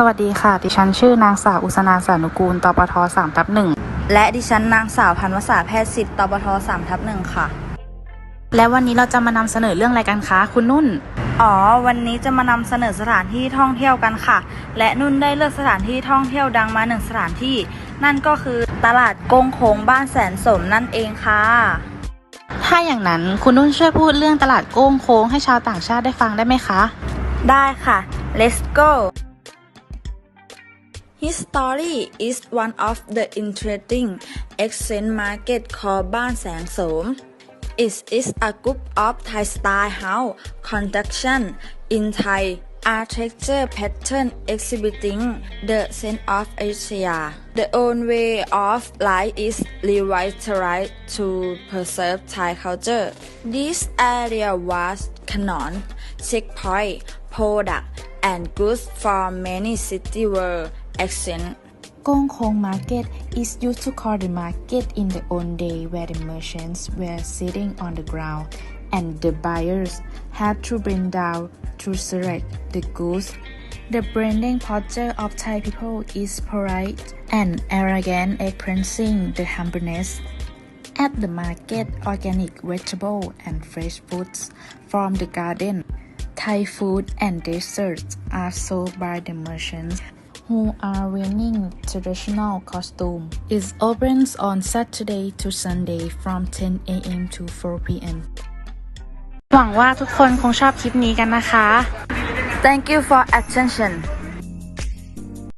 สวัสดีค่ะ ดิฉันชื่อนางสาวอุสนาสานุกูล ตปท3ทับหนึ่ง และดิฉันนางสาวพันวษาแพทย์สิทธิ์ตบท3ทับหนึ่งค่ะ และวันนี้เราจะมานำเสนอเรื่องอะไรกันคะคุณนุ่น อ๋อ วันนี้จะมานำเสนอสถานที่ท่องเที่ยวกันค่ะ และนุ่นได้เลือกสถานที่ท่องเที่ยวดังมาหนึ่งสถานที่ นั่นก็คือตลาดกงโค้งบ้านแสนสมนั่นเองค่ะ ถ้าอย่างนั้นคุณนุ่นช่วยพูดเรื่องตลาดโก้งโค้งให้ชาวต่างชาติได้ฟังได้ไหมคะ ได้ค่ะ let's go His story is one of the interesting exchange market called Ban Sang Som. It is a group of Thai style house construction in Thai architecture pattern exhibiting the sense of Asia. The own way of life is revitalized to preserve Thai culture. This area was Canon, checkpoint, product, and goods for many city were exchanged. Gong Kong Market is used to call the market in the old day where the merchants were sitting on the ground and the buyers had to bring down to select the goods. The branding posture of Thai people is polite and arrogant, expressing the humbleness. At the market, organic vegetable and fresh foods from the garden, Thai food and desserts are sold by the merchants who are wearing traditional costume. It opens on Saturday to Sunday from 10 a.m. to 4 p.m. หวังว่าทุกคนคงชอบคลิปนี้กันนะคะ Thank you for attention.